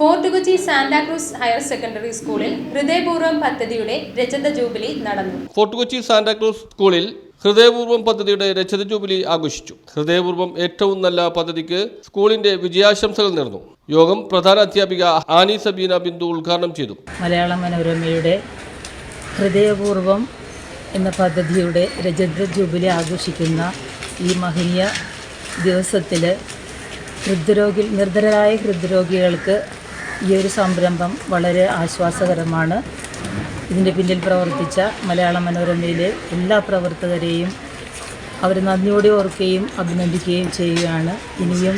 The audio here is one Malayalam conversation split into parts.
Fort Kochi Santa Cruz higher secondary സ്കൂളിൽ ഹൃദയപൂർവം പദ്ധതിയുടെ രജത ജൂബിലി നടന്നു. ഫോർട്ട് കൊച്ചി സാന്റാക്രൂസ് സ്കൂളിൽ ഹൃദയപൂർവം പദ്ധതിയുടെ രജത ജൂബിലി ആഘോഷിച്ചു. ഹൃദയപൂർവം ഏറ്റവും നല്ല പദ്ധതിക്ക് സ്കൂളിന്റെ വിജയാശംസകൾ നേർന്നു. യോഗം പ്രധാന അധ്യാപിക ആനി സബീന ബിന്ദു ഉദ്ഘാടനം ചെയ്തു. മലയാള മനോരമയുടെ ഹൃദയപൂർവം എന്ന പദ്ധതിയുടെ രജത ജൂബിലി ആഘോഷിക്കുന്ന ഈ മഹനീയ ദിവസത്തിൽ ഹൃദ്രോഗി നിർധരരായ ഹൃദ്രോഗികൾക്ക് ഈ ഒരു സംരംഭം വളരെ ആശ്വാസകരമാണ്. ഇതിന്റെ പിന്നിൽ പ്രവർത്തിച്ച മലയാള മനോരമയിലെ എല്ലാ പ്രവർത്തകരെയും അവർ നന്ദിയോടെ ഓർക്കുകയും അഭിനന്ദിക്കുകയും ചെയ്യുകയാണ്. ഇനിയും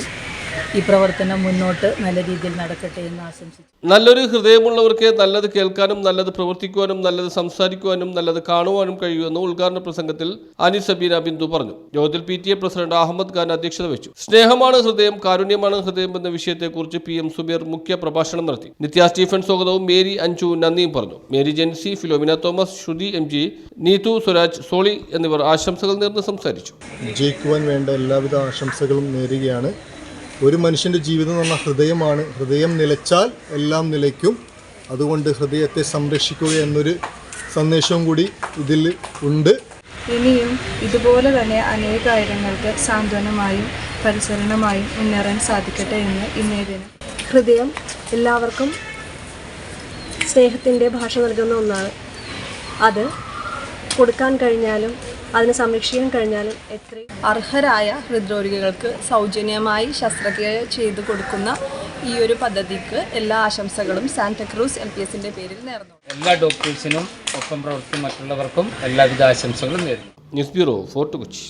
ഈ പ്രവർത്തനം മുന്നോട്ട് നല്ല രീതിയിൽ നടക്കട്ടെ എന്ന് ആശംസിച്ചു. നല്ലൊരു ഹൃദയമുള്ളവർക്ക് നല്ലത് കേൾക്കാനും നല്ലത് പ്രവർത്തിക്കുവാനും നല്ലത് സംസാരിക്കുവാനും നല്ലത് കാണുവാനും കഴിയുമെന്ന് ഉദ്ഘാടന പ്രസംഗത്തിൽ അനി സബീന ബിന്ദു പറഞ്ഞു. യോഗത്തിൽ P T A president Ahammed Khan അധ്യക്ഷത വെച്ചു സ്നേഹമാണ് ഹൃദയം കാരുണ്യമാണ് ഹൃദയം എന്ന വിഷയത്തെക്കുറിച്ച് പി എം സുബീർ മുഖ്യ പ്രഭാഷണം നടത്തി. നിത്യ സ്റ്റീഫൻ സ്വാഗതവും മേരി അഞ്ചു നന്ദിയും പറഞ്ഞു. Mary Jency Philomina Thomas Sruthi M G Neethu Swaraj Soly എന്നിവർ ആശംസകൾ നേർന്ന് സംസാരിച്ചു. വിജയിക്കുവാൻ വേണ്ട എല്ലാവിധ ആശംസകളും നേരുകയാണ്. ഒരു മനുഷ്യന്റെ ജീവിതം എന്ന് പറഞ്ഞാൽ ഹൃദയമാണ്. ഹൃദയം നിലച്ചാൽ എല്ലാം നിലയ്ക്കും. അതുകൊണ്ട് ഹൃദയത്തെ സംരക്ഷിക്കുക എന്നൊരു സന്ദേശവും കൂടി ഇതിൽ ഉണ്ട്. ഇനിയും ഇതുപോലെ തന്നെ അനേകായിരങ്ങൾക്ക് സാന്ത്വനമായും പരിസരണമായും മുന്നേറാൻ സാധിക്കട്ടെ എന്ന് ഇന്നേ ദിനം. ഹൃദയം എല്ലാവർക്കും സ്നേഹത്തിന്റെ ഭാഷ നൽകുന്ന ഒന്നാണ്. അത് കൊടുക്കാൻ കഴിഞ്ഞാലും അതിനെ സംരക്ഷിക്കാൻ കഴിഞ്ഞാൽ എത്രയും അർഹരായ ഹൃദ്രോഗികൾക്ക് സൗജന്യമായി ശസ്ത്രക്രിയ ചെയ്തു കൊടുക്കുന്ന ഈ ഒരു പദ്ധതിക്ക് എല്ലാ ആശംസകളും സാന്റക്രൂസ് എൽ പി എസിന്റെ പേരിൽ നേർന്നു. എല്ലാ ഡോക്ടേഴ്സിനും ഒപ്പം പ്രവർത്തിക്കും മറ്റുള്ളവർക്കും എല്ലാവിധ ആശംസകളും നേരുന്നു. News bureau Fort Kochi.